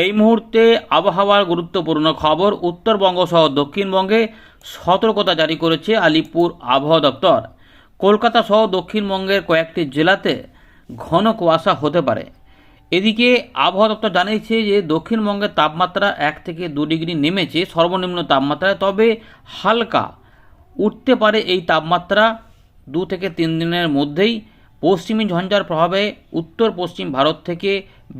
এই মুহূর্তে আবহাওয়ার গুরুত্বপূর্ণ খবর উত্তরবঙ্গ সহ দক্ষিণবঙ্গে সতর্কতা জারি করেছে আলিপুর আবহাওয়া দপ্তর। কলকাতা সহ দক্ষিণবঙ্গের কয়েকটি জেলাতে ঘন কুয়াশা হতে পারে। এদিকে আবহাওয়া দপ্তর জানিয়েছে যে দক্ষিণবঙ্গের তাপমাত্রা এক থেকে দু ডিগ্রি নেমেছে সর্বনিম্ন তাপমাত্রায়, তবে হালকা উঠতে পারে এই তাপমাত্রা দু থেকে তিন দিনের মধ্যেই। পশ্চিমী ঝঞ্ঝার প্রভাবে উত্তর পশ্চিম ভারত থেকে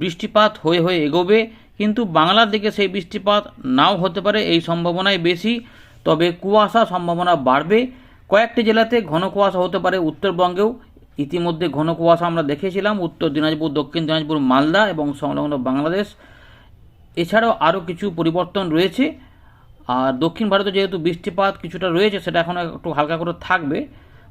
বৃষ্টিপাত হয়ে হয়ে এগোবে। কিন্তু বাংলার দিকে সেই বৃষ্টিপাত নাও হতে পারে, এই সম্ভাবনাই বেশি। তবে কুয়াশা সম্ভাবনা বাড়বে। কয়েকটি জেলাতে ঘন কুয়াশা হতে পারে, উত্তরবঙ্গেও ইতিমধ্যে ঘন কুয়াশা আমরা দেখেছিলাম। উত্তর দিনাজপুর, দক্ষিণ দিনাজপুর, মালদা এবং সংলগ্ন বাংলাদেশ। এছাড়াও আরও কিছু পরিবর্তন রয়েছে। আর দক্ষিণ ভারতে যেহেতু বৃষ্টিপাত কিছুটা রয়েছে, সেটা এখন একটু হালকা করে থাকবে।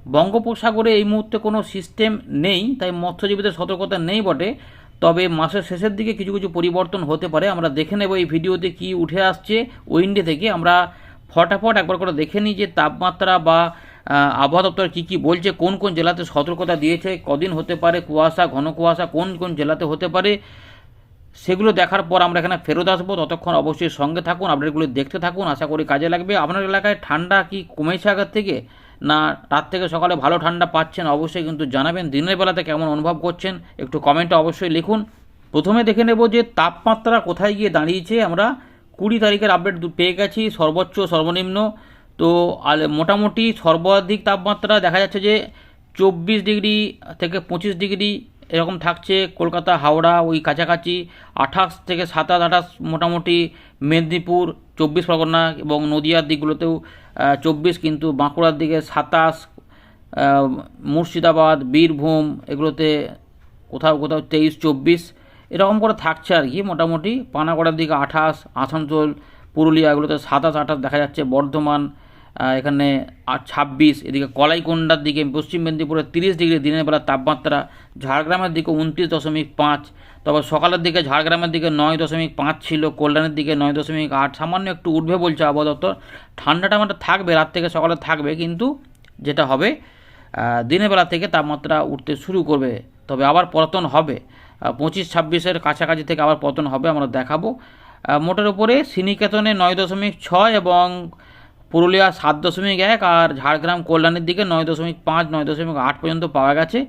বঙ্গোপসাগরে এই মুহূর্তে কোনো সিস্টেম নেই, তাই মৎস্যজীবীদের সতর্কতা নেই বটে। তবে মাসের শেষের দিকে কিছু কিছু পরিবর্তন হতে পারে। আমরা দেখে নেব এই ভিডিওতে কি উঠে আসছে। উইন্ডে থেকে আমরা ফটাফট একবার করে দেখে নিই যে তাপমাত্রা বা আবহাওয়া দপ্তর কী কী বলছে, কোন কোন জেলাতে সতর্কতা দিয়েছে, কদিন হতে পারে, কুয়াশা, ঘন কুয়াশা, কোন কোন জেলাতে হতে পারে, সেগুলো দেখার পর আমরা এখানে ফেরত আসব। ততক্ষণ অবশ্যই সঙ্গে থাকুন, আপডেটগুলো দেখতে থাকুন। আশা করি কাজে লাগবে। আপনার এলাকায় ঠান্ডা কি কমেছে আগের থেকে? না, রাত থেকে সকালে ভালো ঠান্ডা পাচ্ছেন, অবশ্যই কিন্তু জানাবেন। দিনের বেলাতে কেমন অনুভব করছেন, একটু কমেন্টে অবশ্যই লিখুন। প্রথমে দেখে নেব যে তাপমাত্রা কোথায় গিয়ে দাঁড়িয়েছে। আমরা কুড়ি তারিখের আপডেট পেয়ে গেছি, সর্বোচ্চ, সর্বনিম্ন। তো মোটামুটি সর্বাধিক তাপমাত্রা দেখা যাচ্ছে যে চব্বিশ ডিগ্রি থেকে পঁচিশ ডিগ্রি এরকম থাকছে কলকাতা, হাওড়া, ওই কাছাকাছি, আঠাশ থেকে সাতাশ, আঠাশ মোটামুটি মেদিনীপুর, চব্বিশ পরগনা এবং নদিয়ার দিকগুলোতেও চব্বিশ কিন্তু বাঁকুড়ার দিকে সাতাশ মুর্শিদাবাদ, বীরভূম এগুলোতে কোথাও কোথাও তেইশ, চব্বিশ এরকম করে থাকছে আর কি মোটামুটি। পানাগড়ার দিকে আঠাশ, আসানসোল, পুরুলিয়া এগুলোতে সাতাশ, আঠাশ দেখা যাচ্ছে। বর্ধমান এখানে ছাব্বিশ, এদিকে কলাইকোন্ডার দিকে পশ্চিম মেদিনীপুরে তিরিশ ডিগ্রি, দিনের বেলা তাপমাত্রা ঝাড়গ্রামের দিকে উনত্রিশ দশমিক পাঁচ তবে সকালের দিকে ঝাড়গ্রামের দিকে নয় দশমিক পাঁচ ছিল, কল্যাণের দিকে নয় দশমিক আট, সামান্য একটু উঠবে বলছে আবহাওয়া দপ্তর। ঠান্ডা টান্ডা থাকবে, রাত থেকে সকালে থাকবে, কিন্তু যেটা হবে দিনের বেলা থেকে তাপমাত্রা উঠতে শুরু করবে, তবে আবার পতন হবে। পঁচিশ, ছাব্বিশের কাছাকাছি থেকে আবার পতন হবে, আমরা দেখাবো। মোটের উপরে শ্রীনিকেতনে নয় দশমিক ছয় এবং পুরুলিয়া সাত দশমিক এক আর ঝাড়গ্রাম কল্যাণের দিকে নয় দশমিক পাঁচ, নয় দশমিক আট পর্যন্ত পাওয়া গেছে।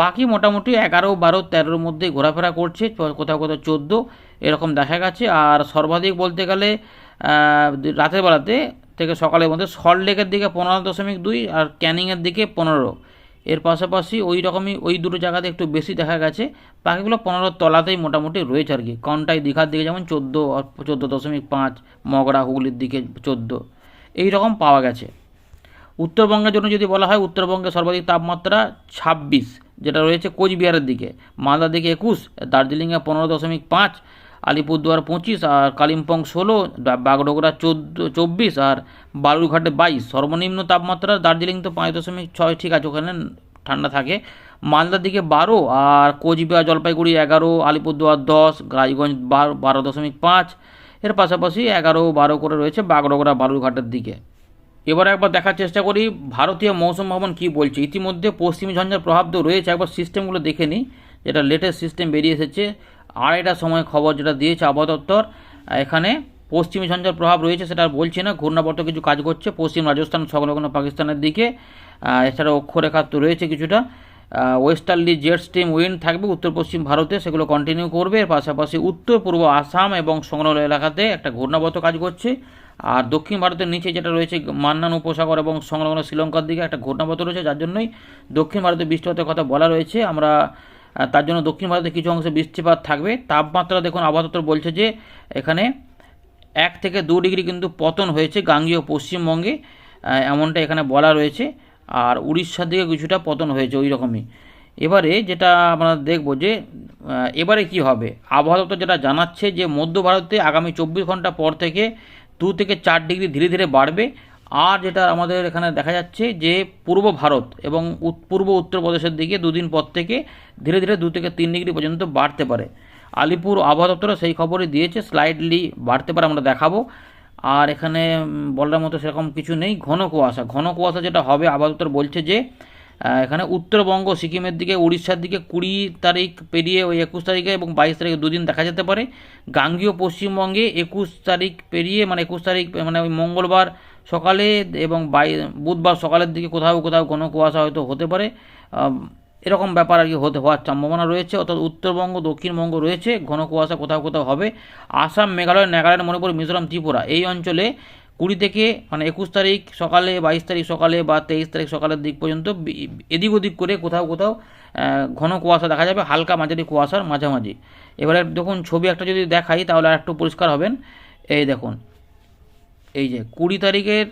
বাকি মোটামুটি এগারো, বারো, তেরোর মধ্যে ঘোরাফেরা করছে কোথাও কোথাও চোদ্দ, এরকম দেখা গেছে। আর সর্বাধিক বলতে গেলে রাতের বেলাতে থেকে সকালের মধ্যে সল্টলেকের দিকে পনেরো দশমিক দুই আর ক্যানিংয়ের দিকে পনেরো। এর পাশাপাশি ওই রকমই ওই দুটো জায়গাতে একটু বেশি দেখা গেছে। বাকিগুলো পনেরো তলাতেই মোটামুটি রয়েছে আর কি। কনটাই দীঘার দিকে যেমন চোদ্দ চোদ্দ দশমিক পাঁচ মগড়া হুগলির দিকে চোদ্দ। এই রকম পাওয়া গেছে। উত্তরবঙ্গের জন্য যদি বলা হয় উত্তরবঙ্গে সর্বাধিক তাপমাত্রা ছাব্বিশ, যেটা রয়েছে কোচবিহারের দিকে। মালদার দিকে একুশ, দার্জিলিংয়ে পনেরো দশমিক পাঁচ, আলিপুরদুয়ার পঁচিশ, আর কালিম্পং ষোলো বাগডোগরা চোদ্দ, চব্বিশ, আর বালুরঘাটে বাইশ। সর্বনিম্ন তাপমাত্রা দার্জিলিং তো পাঁচ দশমিক ছয়, ঠিক আছে, ওখানে ঠান্ডা থাকে। মালদার দিকে বারো, আর কোচবিহার, জলপাইগুড়ি এগারো, আলিপুরদুয়ার দশ রাজগঞ্জ বারো বারো দশমিক পাঁচ এর পাশাপাশি এগারো বারো করে রয়েছে বাগডোগরা বালুরঘাটের দিকে। এবার একবার দেখার চেষ্টা করি, ভারতীয় মৌসুম ভবন কী বলছে? ইতিমধ্যে পশ্চিম ঝঞ্ঝার প্রভাব তো রয়েছে, একবার সিস্টেমগুলো দেখে নিই। যেটা লেটেস্ট সিস্টেম বেরিয়ে এসেছে আড়াইটার সময় খবর যেটা দিয়েছে আবহাওয়া দপ্তর, এখানে পশ্চিমী ঝঞ্ঝার প্রভাব রয়েছে সেটা আর বলছি না, ঘূর্ণাবর্ত কিছু কাজ করছে, পশ্চিম রাজস্থান, সংলগ্ন পাকিস্তানের দিকে এছাড়া অক্ষরেখা তো রয়েছে কিছুটা। ওয়েস্টার্লি জেট স্টিম উইন্ড থাকবে উত্তর পশ্চিম ভারতে। সেগুলো কন্টিনিউ করবে। এর পাশাপাশি উত্তর পূর্ব আসাম এবং সংলগ্ন এলাকাতে একটা ঘূর্ণাবর্ত কাজ করছে। আর দক্ষিণ ভারতের নিচে যেটা রয়েছে, মান্নান উপসাগর এবং সংলগ্ন শ্রীলঙ্কার দিকে একটা ঘূর্ণাবর্ত রয়েছে, যার জন্যই দক্ষিণ ভারতে বৃষ্টিপাতের কথা বলা রয়েছে। আমরা তার জন্য দক্ষিণ ভারতে কিছু অংশে বৃষ্টিপাত থাকবে। তাপমাত্রা দেখুন আবহাওয়া বলছে যে এখানে এক থেকে দু ডিগ্রি কিন্তু পতন হয়েছে গাঙ্গীয় পশ্চিমবঙ্গে। এমনটা এখানে বলা রয়েছে। আর উড়িষ্যার দিকে কিছুটা পতন হয়েছে ওই রকমই। এবারে যেটা আমরা দেখব যে এবারে কি হবে? আবহাওয়া দপ্তর যেটা জানাচ্ছে যে, মধ্য ভারতে আগামী চব্বিশ ঘণ্টা পর থেকে দু থেকে চার ডিগ্রি ধীরে ধীরে বাড়বে। আর যেটা আমাদের এখানে দেখা যাচ্ছে যে, পূর্ব ভারত এবং পূর্ব উত্তরপ্রদেশের দিকে দুদিন পর থেকে ধীরে ধীরে দু থেকে তিন ডিগ্রি পর্যন্ত বাড়তে পারে। আলিপুর আবহাওয়া দপ্তরও সেই খবরই দিয়েছে স্লাইডলি বাড়তে পারে আমরা দেখাবো। আর এখানে বলার মতো সেরকম কিছু নেই। ঘন কুয়াশা। ঘন কুয়াশা যেটা হবে দপ্তর বলছে যে এখানে উত্তরবঙ্গ, সিকিমের দিকে, উড়িষ্যার দিকে কুড়ি তারিখ পেরিয়ে ওই একুশ তারিখে এবং বাইশ তারিখে দুদিন দেখা যেতে পারে। গাঙ্গীয় পশ্চিমবঙ্গে একুশ তারিখ পেরিয়ে মানে একুশ তারিখ মানে ওই মঙ্গলবার সকালে এবং বাই, বুধবার সকালের দিকে কোথাও কোথাও কোনো কুয়াশা হয়তো হতে পারে। এরকম ব্যাপার আর কি হতে হওয়ার সম্ভাবনা রয়েছে। অর্থাৎ উত্তরবঙ্গ, দক্ষিণবঙ্গ রয়েছে, ঘন কুয়াশা কোথাও কোথাও হবে। আসাম, মেঘালয়, নাগাল্যান্ড, মণিপুর, মিজোরাম, ত্রিপুরা এই অঞ্চলে কুড়ি থেকে মানে একুশ তারিখ সকালে, বাইশ তারিখ সকালে বা তেইশ তারিখ সকালের দিক পর্যন্ত এদিক ওদিক করে কোথাও কোথাও ঘন কুয়াশা দেখা যাবে, হালকা মাঝারি কুয়াশার মাঝামাঝি। এবারে দেখুন, ছবি একটা যদি দেখাই তাহলে আর একটু পরিষ্কার হবেন। এই দেখুন, এই যে কুড়ি তারিখের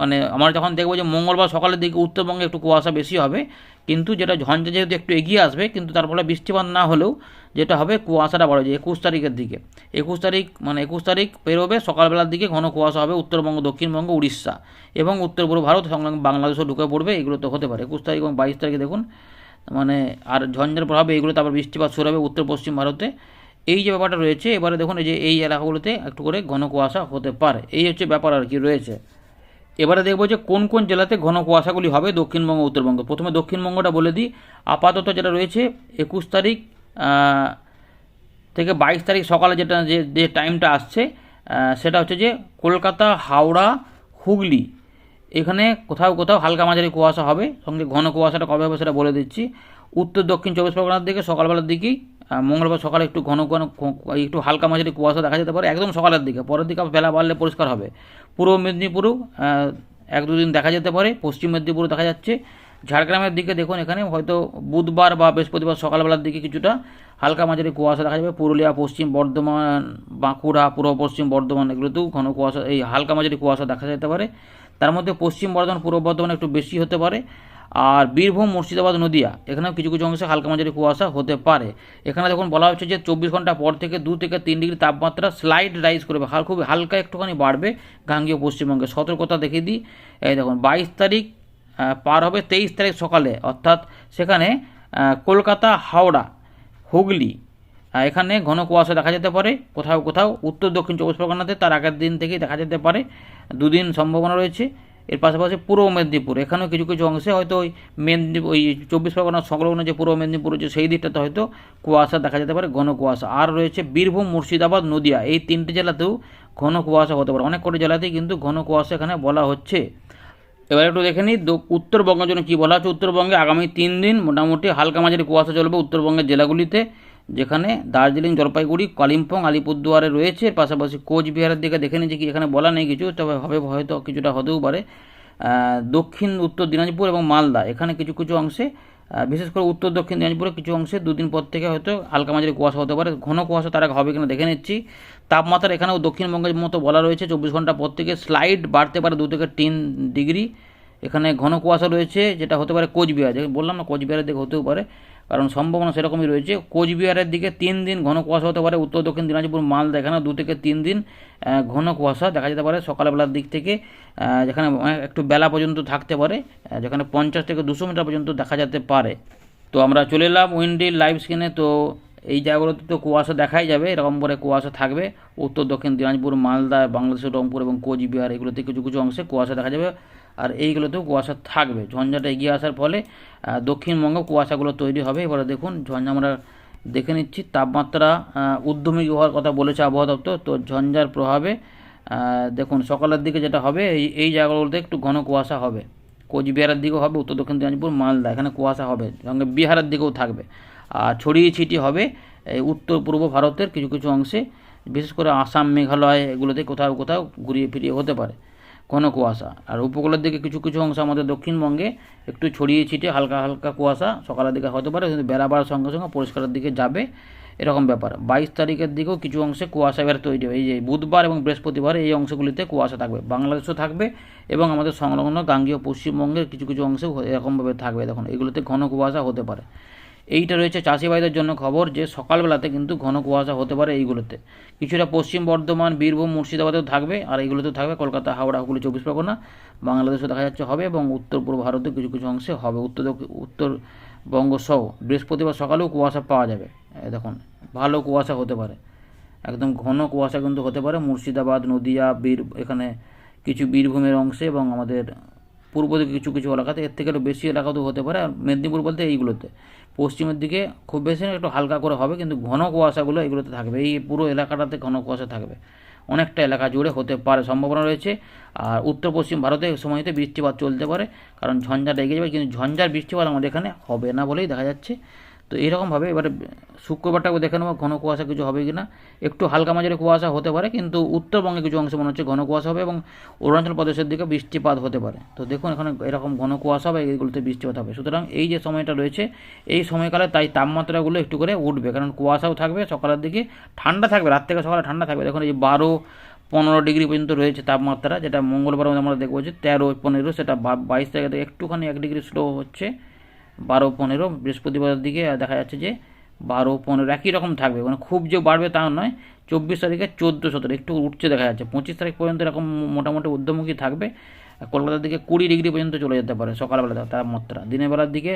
মানে আমরা যখন দেখব যে মঙ্গলবার সকালের দিকে উত্তরবঙ্গে একটু কুয়াশা বেশি হবে, কিন্তু যেটা ঝঞ্ঝা যেহেতু একটু এগিয়ে আসবে, কিন্তু তার ফলে বৃষ্টিপাত না হলেও যেটা হবে কুয়াশাটা বাড়বে একুশ তারিখের দিকে। একুশ তারিখ মানে একুশ তারিখ পেরোবে সকালবেলার দিকে ঘন কুয়াশা হবে উত্তরবঙ্গ, দক্ষিণবঙ্গ, উড়িষ্যা এবং উত্তর পূর্ব ভারত সংলগ্ন বাংলাদেশও ঢুকে পড়বে, এগুলো তো হতে পারে। একুশ তারিখ এবং বাইশ তারিখে দেখুন মানে আর ঝঞ্ঝার প্রভাবে এইগুলো তারপর বৃষ্টিপাত শুরু হবে উত্তর পশ্চিম ভারতে। এই যে ব্যাপারটা রয়েছে, এবারে দেখুন এই যে এই এলাকাগুলোতে একটু করে ঘন কুয়াশা হতে পারে। এই হচ্ছে ব্যাপার আর কি রয়েছে। এবারে দেখব যে কোন কোন জেলাতে ঘন কুয়াশাগুলি হবে দক্ষিণবঙ্গ উত্তরবঙ্গ। প্রথমে দক্ষিণবঙ্গটা বলে দিই। আপাতত যেটা রয়েছে, একুশ তারিখ থেকে বাইশ তারিখ সকালে যেটা যে যে টাইমটা আসছে সেটা হচ্ছে যে কলকাতা, হাওড়া, হুগলি। এখানে কোথাও কোথাও হালকা মাঝারি কুয়াশা হবে। সঙ্গে ঘন কুয়াশাটা কবে হবে সেটা বলে দিচ্ছি। উত্তর দক্ষিণ চব্বিশ পরগনার দিকে সকালবেলার দিকেই মঙ্গলবার সকালে একটু ঘন ঘন একটু হালকা মাঝারি কুয়াশা দেখা যেতে পারে, একদম সকালের দিকে। পরের দিকে বেলা বাড়লে পরিষ্কার হবে। পূর্ব মেদিনীপুরেও এক দুদিন দেখা যেতে পারে, পশ্চিম মেদিনীপুরও দেখা যাচ্ছে। ঝাড়গ্রামের দিকে দেখুন, এখানে হয়তো বুধবার বা বৃহস্পতিবার সকালবেলার দিকে কিছুটা হালকা মাঝারি কুয়াশা দেখা যাবে। পুরুলিয়া, পশ্চিম বর্ধমান, বাঁকুড়া, পূর্ব পশ্চিম বর্ধমান, এগুলোতেও ঘন কুয়াশা, এই হালকা মাঝারি কুয়াশা দেখা যেতে পারে। তার মধ্যে পশ্চিম বর্ধমান, পূর্ব বর্ধমান একটু বেশি হতে পারে। আর বীরভূম, মুর্শিদাবাদ, নদিয়া। এখানেও কিছু কিছু অংশে হালকা মাঝারি কুয়াশা হতে পারে। এখানে দেখুন বলা হচ্ছে যে চব্বিশ ঘণ্টা পর থেকে দু থেকে তিন ডিগ্রি তাপমাত্রা স্লাইড রাইজ করবে। হাল খুব হালকা একটুখানি বাড়বে গাঙ্গীয় পশ্চিমবঙ্গে। সতর্কতা দেখিয়ে দিই। এই দেখুন, বাইশ তারিখ পার হবে তেইশ তারিখ সকালে। অর্থাৎ সেখানে কলকাতা, হাওড়া, হুগলি এখানে ঘন কুয়াশা দেখা যেতে পারে। কোথাও কোথাও উত্তর দক্ষিণ চব্বিশ পরগনাতে তার আগের দিন থেকেই দেখা যেতে পারে। দুদিন সম্ভাবনা রয়েছে। এর পাশাপাশি পূর্ব মেদিনীপুর। এখানেও কিছু কিছু অংশে হয়তো ওই মেদিনীপুর, ওই চব্বিশ পরগনা সংলগ্ন যে পূর্ব মেদিনীপুর রয়েছে সেই দিকটাতে হয়তো কুয়াশা দেখা যেতে পারে, ঘন কুয়াশা। আর রয়েছে বীরভূম, মুর্শিদাবাদ, নদিয়া। এই তিনটি জেলাতেও ঘন কুয়াশা হতে পারে। অনেক কটি জেলাতেই কিন্তু ঘন কুয়াশা এখানে বলা হচ্ছে। এবার একটু দেখে নিই উত্তরবঙ্গের জন্য কী বলা হচ্ছে? উত্তরবঙ্গে আগামী তিন দিন মোটামুটি হালকা মাঝারি কুয়াশা চলবে উত্তরবঙ্গের জেলাগুলিতে। যেখানে দার্জিলিং জলপাইগুড়ি, কালিম্পং, আলিপুরদুয়ারে রয়েছে পাশাপাশি কোচবিহারের দিকে দেখে নিয়েছি কি এখানে বলা নেই কিছু, তবে হবে হয়তো কিছুটা হতেও পারে। দক্ষিণ উত্তর দিনাজপুর এবং মালদা, এখানে কিছু কিছু অংশে বিশেষ করে উত্তর দক্ষিণ দিনাজপুরে কিছু অংশে দুদিন পর থেকে হয়তো হালকা মাঝারি কুয়াশা হতে পারে, ঘন কুয়াশা তার হবে কিনা দেখে নিচ্ছি। তাপমাত্রা এখানেও দক্ষিণবঙ্গের মতো বলা রয়েছে, চব্বিশ ঘণ্টা পর থেকে স্লাইড বাড়তে পারে দু থেকে তিন ডিগ্রি। এখানে ঘন কুয়াশা রয়েছে, যেটা হতে পারে কোচবিহার বললাম না কোচবিহারের দিকে হতেও পারে। কারণ সম্ভাবনা সেরকমই রয়েছে। কোচবিহারের দিকে তিন দিন ঘন কুয়াশা হতে পারে, উত্তর, দক্ষিণ, দিনাজপুর মালদা এখানে দু থেকে তিন দিন ঘন কুয়াশা দেখা যেতে পারে সকালবেলার দিক থেকে যেখানে একটু বেলা পর্যন্ত থাকতে পারে যেখানে পঞ্চাশ থেকে দুশো মিটার পর্যন্ত দেখা যেতে পারে। তো আমরা চলে এলাম উইন্ডি লাইভ স্ক্রিনে, তো এই জায়গাগুলোতে তো কুয়াশা দেখাই যাবে, এরকম করে কুয়াশা থাকবে। উত্তর, দক্ষিণ, দিনাজপুর, মালদা বাংলাদেশের রংপুর এবং কোচবিহার, এগুলোতে কিছু কিছু অংশে কুয়াশা দেখা যাবে। আর এইগুলোতেও কুয়াশা থাকবে। ঝঞ্ঝাটা এগিয়ে আসার ফলে দক্ষিণবঙ্গে কুয়াশাগুলো তৈরি হবে। এবারে দেখুন, ঝঞ্ঝা আমরা দেখে নিচ্ছি। তাপমাত্রা ঊর্ধ্বমুখী হওয়ার কথা বলেছে আবহাওয়া দপ্তর। তো ঝঞ্ঝার প্রভাবে দেখুন, সকালের দিকে যেটা হবে, এই এই জায়গাগুলোতে একটু ঘন কুয়াশা হবে। কোচবিহারের দিকেও হবে, উত্তর দক্ষিণ দিনাজপুর, মালদা, এখানে কুয়াশা হবে। সঙ্গে বিহারের দিকেও থাকবে। আর ছড়িয়ে ছিটি হবে, এই উত্তর পূর্ব ভারতের কিছু কিছু অংশে। বিশেষ করে আসাম, মেঘালয়, এগুলোতে কোথাও কোথাও ঘুরিয়ে ফিরিয়ে হতে পারে। ঘন কুয়াশা। আর উপকূলের দিকে কিছু কিছু অংশ আমাদের দক্ষিণবঙ্গে একটু ছড়িয়ে ছিটিয়ে হালকা হালকা কুয়াশা সকালের দিকে হতে পারে, কিন্তু বেলা বাড়ার সঙ্গে সঙ্গে পরিষ্কারের দিকে যাবে এরকম ব্যাপার। বাইশ তারিখের দিকেও কিছু অংশে কুয়াশা এবার তৈরি হবে এই যে বুধবার এবং বৃহস্পতিবার এই অংশগুলিতে কুয়াশা থাকবে। বাংলাদেশও থাকবে এবং আমাদের সংলগ্ন গাঙ্গীয় পশ্চিমবঙ্গের কিছু কিছু অংশেও এরকমভাবে থাকবে। দেখুন, এগুলোতে ঘন কুয়াশা হতে পারে। এইটা রয়েছে চাষি ভাইদের জন্য খবর যে সকালবেলাতে কিন্তু ঘন কুয়াশা হতে পারে এইগুলোতে। কিছুটা পশ্চিম বর্ধমান, বীরভূম, মুর্শিদাবাদেও থাকবে আর এইগুলোতেও থাকবে। কলকাতা, হাওড়া, হুগলি, চব্বিশ পরগনা, বাংলাদেশও দেখা যাচ্ছে হবে এবং উত্তর পূর্ব ভারতে কিছু কিছু অংশে হবে। উত্তর, উত্তরবঙ্গ সহ বৃহস্পতিবার সকালেও কুয়াশা পাওয়া যাবে। দেখুন, ভালো কুয়াশা হতে পারে। একদম ঘন কুয়াশা কিন্তু হতে পারে। মুর্শিদাবাদ, নদিয়া, বীর, এখানে কিছু বীরভূমের অংশে এবং আমাদের পূর্ব দিকে কিছু কিছু এলাকাতে, এর থেকে একটু বেশি এলাকাতেও হতে পারে, আর মেদিনীপুর বলতে এইগুলোতে। পশ্চিমের দিকে খুব বেশি না একটু হালকা করে হবে, কিন্তু ঘন কুয়াশাগুলো এগুলোতে থাকবে। এই পুরো এলাকাটাতে ঘন কুয়াশা থাকবে। অনেকটা এলাকা জুড়ে হতে পারে, সম্ভাবনা রয়েছে। আর উত্তর পশ্চিম ভারতে সময়তে বৃষ্টিপাত চলতে পারে, কারণ ঝঞ্ঝাটা এগিয়ে যাবে, কিন্তু ঝঞ্ঝার বৃষ্টিপাত আমাদের এখানে হবে না বলেই দেখা যাচ্ছে। তো এরকমভাবে এবারে শুক্রবারটাকে দেখে নেব, ঘন কুয়াশা কিছু হবে কি না একটু হালকা মাঝারি কুয়াশা হতে পারে, কিন্তু উত্তরবঙ্গে কিছু অংশে মনে হচ্ছে ঘন কুয়াশা হবে এবং অরুণাচল প্রদেশের দিকে বৃষ্টিপাত হতে পারে। তো দেখুন, এখানে এরকম ঘন কুয়াশা হবে এইগুলোতে বৃষ্টিপাত হবে। সুতরাং এই যে সময়টা রয়েছে, এই সময়কালে তাই তাপমাত্রাগুলো একটু করে উঠবে, কারণ কুয়াশাও থাকবে, সকালের দিকে ঠান্ডা থাকবে, রাত থেকে সকালে ঠান্ডা থাকবে। দেখুন, এই বারো, পনেরো ডিগ্রি পর্যন্ত রয়েছে তাপমাত্রা, যেটা মঙ্গলবার আমরা দেখব যে তেরো, পনেরো, সেটা বাইশ থেকে একটুখানি এক ডিগ্রি স্লো হচ্ছে। বারো পনেরো বৃহস্পতিবারের দিকে দেখা যাচ্ছে যে বারো পনেরো একই রকম থাকবে। মানে খুব যে বাড়বে তা নয়, চব্বিশ তারিখে চোদ্দ সতেরো, একটু উঠছে দেখা যাচ্ছে। পঁচিশ তারিখ পর্যন্ত এরকম মোটামুটি ঊর্ধ্বমুখী থাকবে। কলকাতার দিকে কুড়ি ডিগ্রি পর্যন্ত চলে যেতে পারে সকালবেলা তাপমাত্রা দিনের বেলার দিকে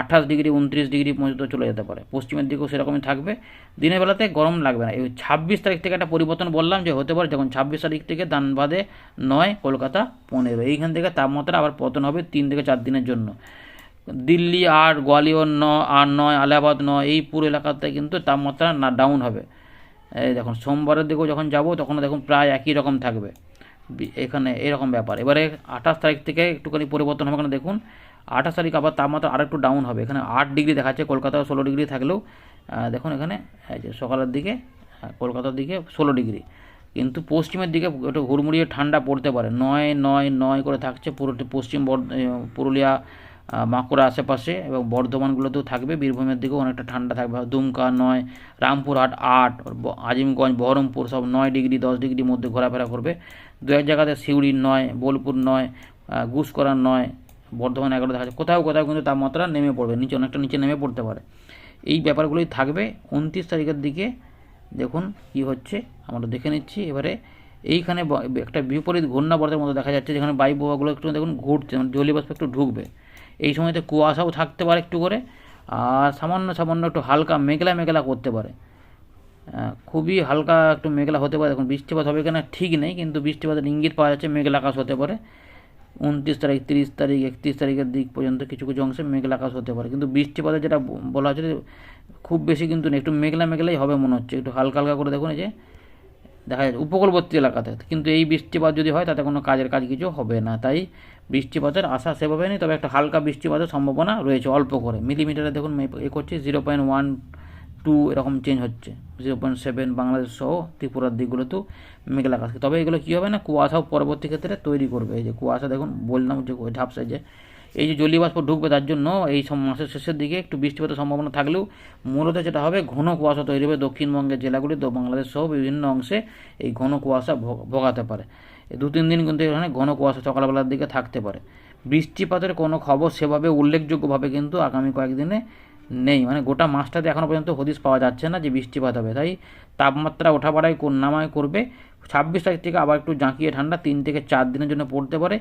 আঠাশ ডিগ্রি, উনত্রিশ ডিগ্রি পর্যন্ত চলে যেতে পারে। পশ্চিমের দিকেও সেরকমই থাকবে। দিনের বেলাতে গরম লাগবে না। এই ছাব্বিশ তারিখ থেকে একটা পরিবর্তন বললাম যে হতে পারে যখন ছাব্বিশ তারিখ থেকে ধানবাদে নয় কলকাতা পনেরো। এইখান থেকে তাপমাত্রা আবার পতন হবে তিন থেকে চার দিনের জন্য। দিল্লি আট গোয়ালিয়র ন, আর নয় আলাহাবাদ নয়, এই পুরো এলাকাতে কিন্তু তাপমাত্রা না ডাউন হবে। এই দেখুন, সোমবারের দিকেও যখন যাব, তখন দেখুন প্রায় একই রকম থাকবে। এখানে এরকম ব্যাপার। এবারে আঠাশ তারিখ থেকে একটুখানি পরিবর্তন হবে এখানে দেখুন, আঠাশ তারিখ আবার তাপমাত্রা আরেকটু ডাউন হবে। এখানে আট ডিগ্রি দেখাচ্ছে কলকাতায় ষোলো ডিগ্রি থাকলেও দেখুন এখানে যে সকালের দিকে কলকাতার দিকে ষোলো ডিগ্রি কিন্তু পশ্চিমের দিকে একটু হুড়মুড়িয়ে ঠান্ডা পড়তে পারে। নয় নয় নয় করে থাকছে পুরো, পশ্চিম পুরুলিয়া বাঁকুড়া আশেপাশে এবং বর্ধমানগুলোতেও থাকবে। বীরভূমের দিকেও অনেকটা ঠান্ডা থাকবে। দুমকা নয়, রামপুরহাট আট আজিমগঞ্জ, বহরমপুর সব নয় ডিগ্রি, দশ ডিগ্রির মধ্যে ঘোরাফেরা করবে। দু এক জায়গাতে সিউড়ি নয়, বোলপুর নয় গুসকরা নয়, বর্ধমান এগারো দেখা যাচ্ছে। কোথাও কোথাও কিন্তু তাপমাত্রা নেমে পড়বে, নিচে অনেকটা নিচে নেমে পড়তে পারে। এই ব্যাপারগুলোই থাকবে। উনত্রিশ তারিখের দিকে দেখুন কি হচ্ছে, আমরা দেখে নিচ্ছি। এবারে এইখানে একটা বিপরীত ঘূর্ণাবর্তের মতো দেখা যাচ্ছে, যেখানে বায়ু একটু দেখুন ঘুরছে মানে জলীয় বাষ্প একটু ঢুকবে। এই সময়তে কুয়াশাও থাকতে পারে একটু করে, আর সামান্য সামান্য একটু হালকা মেঘলা মেঘলা করতে পারে। খুবই হালকা একটু মেঘলা হতে পারে। এখন বৃষ্টিপাত হবে কিনা ঠিক নেই, কিন্তু বৃষ্টিপাতের ইঙ্গিত পাওয়া যাচ্ছে মেঘলা আকাশ হতে পারে। উনত্রিশ তারিখ, তিরিশ তারিখ, একত্রিশ তারিখের দিক পর্যন্ত কিছু কিছু অংশে মেঘলা আকাশ হতে পারে। কিন্তু বৃষ্টিপাতের যেটা বলা হচ্ছে খুব বেশি কিন্তু নেই, একটু মেঘলা মেঘলাই হবে মনে হচ্ছে। একটু হালকা হালকা করে দেখুন এই যে দেখা যাচ্ছে উপকূলবর্তী এলাকাতে। কিন্তু এই বৃষ্টিপাত যদি হয়, তাতে কোনো কাজের কাজ কিছু হবে না। তাই বৃষ্টিপাতের আশা সেভাবে নেই তবে একটা হালকা বৃষ্টিপাতের সম্ভাবনা রয়েছে অল্প করে। মিলিমিটারে দেখুন এ করছে জিরো পয়েন্ট ওয়ান টু, এরকম চেঞ্জ হচ্ছে। জিরো পয়েন্ট সেভেন বাংলাদেশ সহ ত্রিপুরার দিকগুলোতেও মেঘলা আকাশ। তবে এগুলো কী হবে না, কুয়াশাও পরবর্তী ক্ষেত্রে তৈরি করবে। এই যে কুয়াশা দেখুন, বললাম যে ঝাপসা যে এই যে জলীয় বাষ্প ঢুকবে তার জন্য এই সব মাসের শেষের দিকে একটু বৃষ্টিপাতের সম্ভাবনা থাকলেও মূলত যেটা হবে ঘন কুয়াশা তৈরি হবে দক্ষিণবঙ্গের জেলাগুলি বাংলাদেশ সহ বিভিন্ন অংশে এই ঘন কুয়াশা ভোগাতে পারে। দু তিন দিন কিন্তু এখানে ঘন কুয়াশা সকালবেলার দিকে থাকতে পারে। বৃষ্টিপাতের কোনো খবর সেভাবে উল্লেখযোগ্যভাবে কিন্তু আগামী কয়েকদিনে নেই। মানে গোটা মাসটাতে এখনও পর্যন্ত হদিশ পাওয়া যাচ্ছে না যে বৃষ্টিপাত হবে। তাই তাপমাত্রা ওঠা বাড়াই নামায় করবে, ছাব্বিশ তারিখ থেকে আবার একটু জাঁকিয়ে ঠান্ডা, তিন থেকে চার দিনের জন্য পড়তে পারে,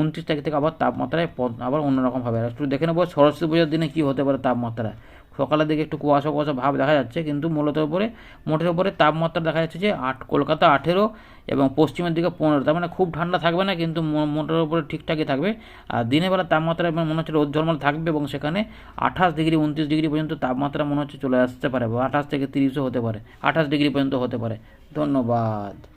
উনত্রিশ তারিখ থেকে আবার তাপমাত্রায় আবার অন্যরকম হবে। আর একটু দেখে নেব সরস্বতী পুজোর দিনে কী হতে পারে তাপমাত্রা। সকালের দিকে একটু কুয়াশা কুয়াশা ভাব দেখা যাচ্ছে, কিন্তু মূলত উপরে, মোটের উপরে তাপমাত্রা দেখা যাচ্ছে যে আট, কলকাতা আঠেরো এবং পশ্চিমের দিকে পনেরো। তার মানে খুব ঠান্ডা থাকবে না, কিন্তু মোটের উপরে ঠিকঠাকই থাকবে। আর দিনের বেলা তাপমাত্রা মনে হচ্ছে রোদ থাকবে এবং সেখানে আঠাশ ডিগ্রি, উনত্রিশ ডিগ্রি পর্যন্ত তাপমাত্রা মনে হচ্ছে চলে আসতে পারে বা আঠাশ থেকে তিরিশও হতে পারে, আঠাশ ডিগ্রি পর্যন্ত হতে পারে। ধন্যবাদ।